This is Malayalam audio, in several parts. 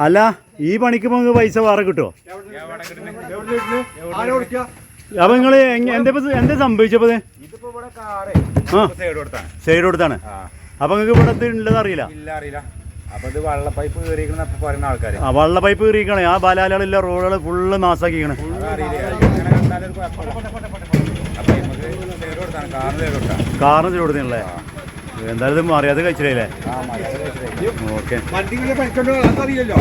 അല്ല ഈ പണിക്ക് പോകുന്ന പൈസ വേറെ കിട്ടുമോ അപ്പൊ നിങ്ങൾ എന്റെ എന്താ സംഭവിച്ചപ്പോ സൈഡ് കൊടുത്താണ്. അപ്പൊ നിങ്ങൾക്ക് ഇവിടെ ഉണ്ടെന്ന് അറിയില്ല? വള്ളപ്പൈപ്പ് കീറിയിക്കണേ ആ വള്ള പൈപ്പ് കീറിക്കണേ ആ ബാലാലുകളില്ല റോഡുകൾ ഫുള്ള് നാസാക്കിക്കണേ കാറിന് സൈഡ് കൊടുത്താണ്. കാറിന് സൈഡ് കൊടുത്തില്ലേ എന്തായാലും ഇത് അറിയാതെ കഴിച്ചില്ലേ ഓക്കെ. പരിക്കണ്ടോ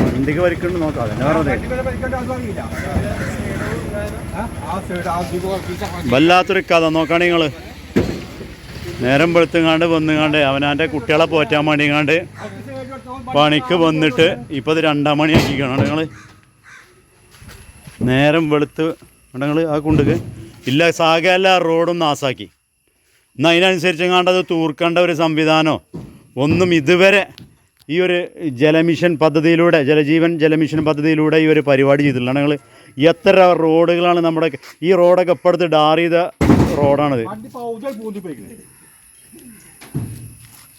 വണ്ടിക്ക് വരിക്കണ്ട് നോക്കാം. അതന്നെ പറഞ്ഞത്. പരിക്കണ്ടോ വല്ലാത്തൊരു കഥ. നോക്കാണ് നിങ്ങൾ. നേരം വെളുത്തുങ്ങാണ്ട് വന്നുങ്ങാണ്ട് അവനാന്റെ കുട്ടികളെ പോറ്റാൻ വേണ്ടിങ്ങാണ്ട് പണിക്ക് വന്നിട്ട് ഇപ്പോൾ ഇത് രണ്ടാം മണി ആക്കിക്കണം നിങ്ങൾ നേരം വെളുത്ത് നിങ്ങൾ ആ കൊണ്ടുക്ക്. ഇല്ല സാഗല്ല റോഡും നാസാക്കി. എന്നാൽ അതിനനുസരിച്ച് കണ്ടത് തൂർക്കേണ്ട ഒരു സംവിധാനമോ ഒന്നും ഇതുവരെ ഈ ഒരു ജലമിഷൻ പദ്ധതിയിലൂടെ ജലജീവൻ ജലമിഷൻ പദ്ധതിയിലൂടെ ഈ ഒരു പരിപാടി ചെയ്തിട്ടുള്ള എത്ര റോഡുകളാണ് നമ്മുടെ ഈ റോഡൊക്കെ ഇപ്പടുത്ത് ഡാർ ചെയ്ത റോഡാണിത്.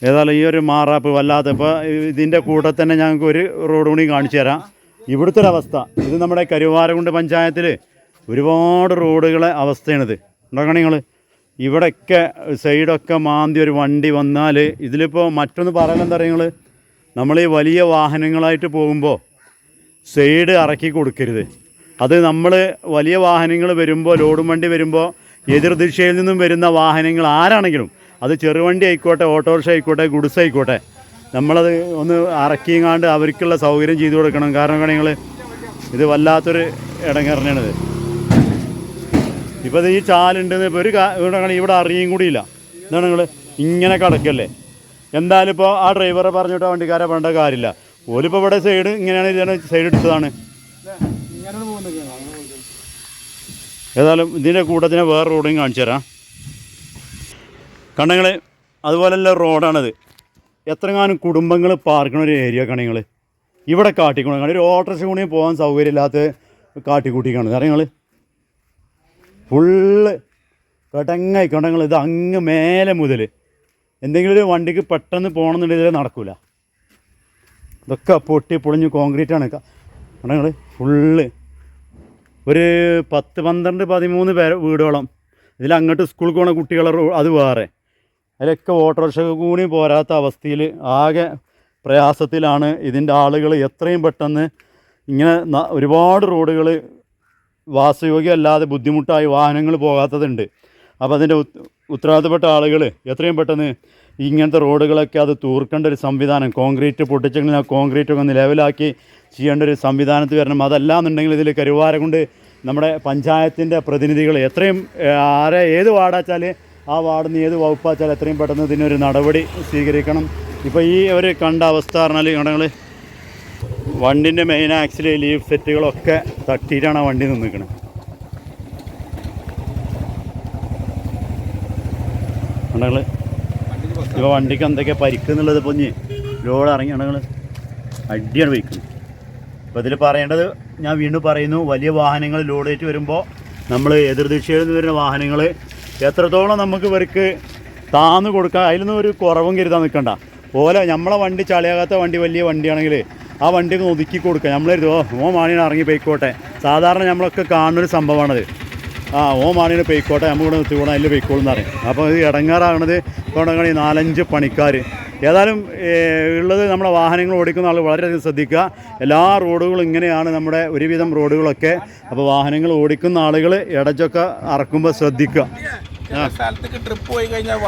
ഏതായാലും ഈ ഒരു മാറാപ്പ് വല്ലാത്ത ഇപ്പോൾ ഇതിന്റെ കൂടെ തന്നെ ഞങ്ങൾക്ക് ഒരു റോഡ് കൂടി കാണിച്ചു തരാം. ഇവിടുത്തെ ഒരു അവസ്ഥ. ഇത് നമ്മുടെ കരുവാരകുണ്ട് പഞ്ചായത്തിൽ ഒരുപാട് റോഡുകളെ അവസ്ഥയാണിത്. ഉണ്ടാക്കണേ നിങ്ങൾ ഇവിടെയൊക്കെ സൈഡൊക്കെ മാന്തി ഒരു വണ്ടി വന്നാൽ ഇതിലിപ്പോൾ മറ്റൊന്ന് പറയാൻ എന്താ പറയുക നമ്മൾ ഈ വലിയ വാഹനങ്ങളായിട്ട് പോകുമ്പോൾ സൈഡ് ഇറക്കി കൊടുക്കരുത്. അത് നമ്മൾ വലിയ വാഹനങ്ങൾ വരുമ്പോൾ ലോഡും വണ്ടി വരുമ്പോൾ എതിർദിശയിൽ നിന്നും വരുന്ന വാഹനങ്ങൾ ആരാണെങ്കിലും അത് ചെറുവണ്ടി ആയിക്കോട്ടെ ഓട്ടോറിക്ഷ ആയിക്കോട്ടെ ഗുഡ്സ് ആയിക്കോട്ടെ നമ്മളത് ഒന്ന് ഇറക്കിങ്ങാണ്ട് അവർക്കുള്ള സൗകര്യം ചെയ്തു കൊടുക്കണം. കാരണം നിങ്ങൾ ഇത് വല്ലാത്തൊരു ഇടങ്ങറിനാണിത്. ഇപ്പോൾ ഇത് ഈ ചാലുണ്ടെന്ന് ഇപ്പോൾ ഒരു ഇവിടെ ഇവിടെ അറിയും കൂടിയില്ല. എന്താണ് നിങ്ങൾ ഇങ്ങനെ കിടക്കല്ലേ? എന്തായാലും ഇപ്പോൾ ആ ഡ്രൈവറെ പറഞ്ഞിട്ട് വണ്ടിക്കാരെ വേണ്ട കാര്യമില്ല. ഓലിപ്പോൾ ഇവിടെ സൈഡ് ഇങ്ങനെയാണ് ഇതിനെ സൈഡ് എടുത്തതാണ്. ഏതായാലും ഇതിന്റെ കൂട്ടത്തിന് വേറെ റോഡും കാണിച്ചു തരാം. കണ്ണങ്ങൾ അതുപോലെയുള്ള റോഡാണിത് എത്രങ്ങാനും കുടുംബങ്ങൾ പാർക്കണ ഒരു ഏരിയ കണങ്ങൾ ഇവിടെ കാട്ടിക്കണം ഒരു ഓട്ടോറിക്ഷ കൂടി പോകാൻ സൗകര്യമില്ലാത്ത കാട്ടിക്കൂട്ടിക്കാണ്. കാരണം നിങ്ങൾ ഫുള്ള് കടങ്ങായി കണ്ടങ്ങൾ ഇത് അങ്ങ് മേലെ മുതൽ. എന്തെങ്കിലും ഒരു വണ്ടിക്ക് പെട്ടെന്ന് പോകണമെന്നുണ്ടെങ്കിൽ നടക്കില്ല ഇതൊക്കെ പൊട്ടി പൊളിഞ്ഞ് ആണ്. കണ്ടങ്ങൾ ഫുള്ള്. ഒരു പത്ത് പന്ത്രണ്ട് പതിമൂന്ന് പേര് വീടുകളും ഇതിൽ അങ്ങോട്ട് സ്കൂളിൽ പോകുന്ന കുട്ടികളെ അത് വേറെ. അതിലൊക്കെ ഓട്ടോറിക്ഷ കൂടി പോരാത്ത അവസ്ഥയിൽ ആകെ പ്രയാസത്തിലാണ് ഇതിന്റെ ആളുകൾ എത്രയും പെട്ടെന്ന് ഇങ്ങനെ ഒരുപാട് റോഡുകൾ വാസയോഗ്യമല്ലാതെ ബുദ്ധിമുട്ടായി വാഹനങ്ങൾ പോകാത്തതുണ്ട്. അപ്പോൾ അതിന്റെ ഉത്ത- ഉത്തരവാദിത്തപ്പെട്ട ആളുകൾ എത്രയും പെട്ടെന്ന് ഇങ്ങനത്തെ റോഡുകളൊക്കെ അത് തൂർക്കേണ്ട ഒരു സംവിധാനം കോൺക്രീറ്റ് പൊട്ടിച്ചെങ്കിൽ ആ കോൺക്രീറ്റ് ഒന്ന് ലെവലാക്കി ചെയ്യേണ്ട ഒരു സംവിധാനത്തിൽ വരണം. അതല്ല എന്നുണ്ടെങ്കിൽ ഇതിൽ കരുവാര കൊണ്ട് നമ്മുടെ പഞ്ചായത്തിന്റെ പ്രതിനിധികൾ എത്രയും ആരെ ഏത് വാർഡാച്ചാൽ ആ വാർഡിൽ നിന്ന് ഏത് വകുപ്പാച്ചാൽ എത്രയും പെട്ടെന്ന് ഇതിനൊരു നടപടി സ്വീകരിക്കണം. ഇപ്പോൾ ഈ ഒരു കണ്ട അവസ്ഥ പറഞ്ഞാൽ കണ്ടങ്ങൾ വണ്ടിന്റെ മെയിൻ ആക്സിൽ ലീഫ് സെറ്റുകളൊക്കെ തട്ടിയിട്ടാണ് ആ വണ്ടി നിന്നിരിക്കുന്നത് കണ്ടങ്ങൾ ഇപ്പോൾ വണ്ടിക്ക് എന്തൊക്കെ പരിക്കുന്നുള്ളത് പൊഞ്ഞ് ലോഡ് ഇറങ്ങി കണ്ടങ്ങൾ അടിയാണ് വയ്ക്കുന്നത് അപ്പോൾ ഇതിൽ പറയേണ്ടത് ഞാൻ വീണ്ടും പറയുന്നു വലിയ വാഹനങ്ങൾ ലോഡേറ്റ് വരുമ്പോൾ നമ്മൾ എതിർദിശയിൽ നിന്ന് വരുന്ന വാഹനങ്ങൾ എത്രത്തോളം നമുക്ക് ഇവർക്ക് താന്ന് കൊടുക്കാം അതിലൊന്നും ഒരു കുറവും കരുതാൻ നിൽക്കണ്ട. ഓല നമ്മളെ വണ്ടി ചളിയാകാത്ത വണ്ടി വലിയ വണ്ടിയാണെങ്കിൽ ആ വണ്ടിയൊക്കെ ഒതുക്കി കൊടുക്കുക. നമ്മളൊരു ഓ ഓ മാണിയാണ് ഇറങ്ങി പോയിക്കോട്ടെ. സാധാരണ നമ്മളൊക്കെ കാണുന്നൊരു സംഭവമാണത്. ആ ഓ മാണിയുടെ പോയിക്കോട്ടെ നമ്മളിവിടെ നിർത്തിക്കൂടാ അതിൽ എന്ന് പറയും. അപ്പോൾ ഇത് ഇടങ്ങാറാകണത് തുടങ്ങണ ഈ നാലഞ്ച് പണിക്കാർ ഏതായാലും ഉള്ളത് നമ്മുടെ വാഹനങ്ങൾ ഓടിക്കുന്ന ആൾ വളരെയധികം ശ്രദ്ധിക്കുക. എല്ലാ റോഡുകളും ഇങ്ങനെയാണ് നമ്മുടെ ഒരുവിധം റോഡുകളൊക്കെ. അപ്പോൾ വാഹനങ്ങൾ ഓടിക്കുന്ന ആളുകൾ ഇടച്ചൊക്കെ അറക്കുമ്പോൾ ശ്രദ്ധിക്കുക. സ്ഥലത്തേക്ക് ട്രിപ്പ് പോയി കഴിഞ്ഞാൽ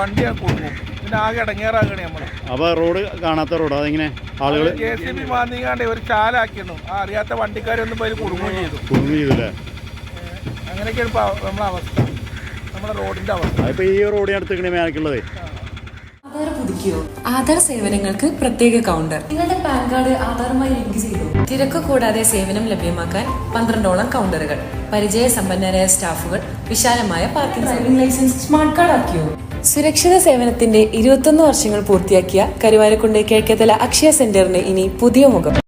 നമ്മൾ അപ്പോൾ റോഡ് കാണാത്ത റോഡ് അതിങ്ങനെ? ആളുകൾ ജെ സി ബി മാന്തിങ്ങാണ്ട് ഒരു ചാലാക്കിയിരുന്നു ആ അറിയാത്ത വണ്ടിക്കാരൊന്നും പോയി കുടുങ്ങുകയും ചെയ്തു. കുടുങ്ങി ചെയ്തില്ലേ അങ്ങനെയൊക്കെയാണ് ഇപ്പോൾ നമ്മളെ അവസ്ഥ. നമ്മുടെ റോഡിന്റെ അവസ്ഥ. അതിപ്പോൾ ഈ റോഡ് അടുത്ത് മേലക്കുള്ളത്? ആധാർ പുതുക്കിയോ? ആധാർ സേവനങ്ങൾക്ക് പ്രത്യേക കൗണ്ടർ നിങ്ങളുടെ പാൻ കാർഡ് ആധാറുമായി ലിങ്ക് ചെയ്തു? തിരക്ക് കൂടാതെ സേവനം ലഭ്യമാക്കാൻ പന്ത്രണ്ടോളം കൗണ്ടറുകൾ പരിചയസമ്പന്നരായ സ്റ്റാഫുകൾ വിശാലമായ parking driving licence smart card ആക്കിയോ? സുരക്ഷിത സേവനത്തിന്റെ ഇരുപത്തൊന്ന് വർഷങ്ങൾ പൂർത്തിയാക്കിയ കരുവാരക്കുണ്ട് കിഴക്കേതല അക്ഷയ സെന്ററിന് ഇനി പുതിയ മുഖം.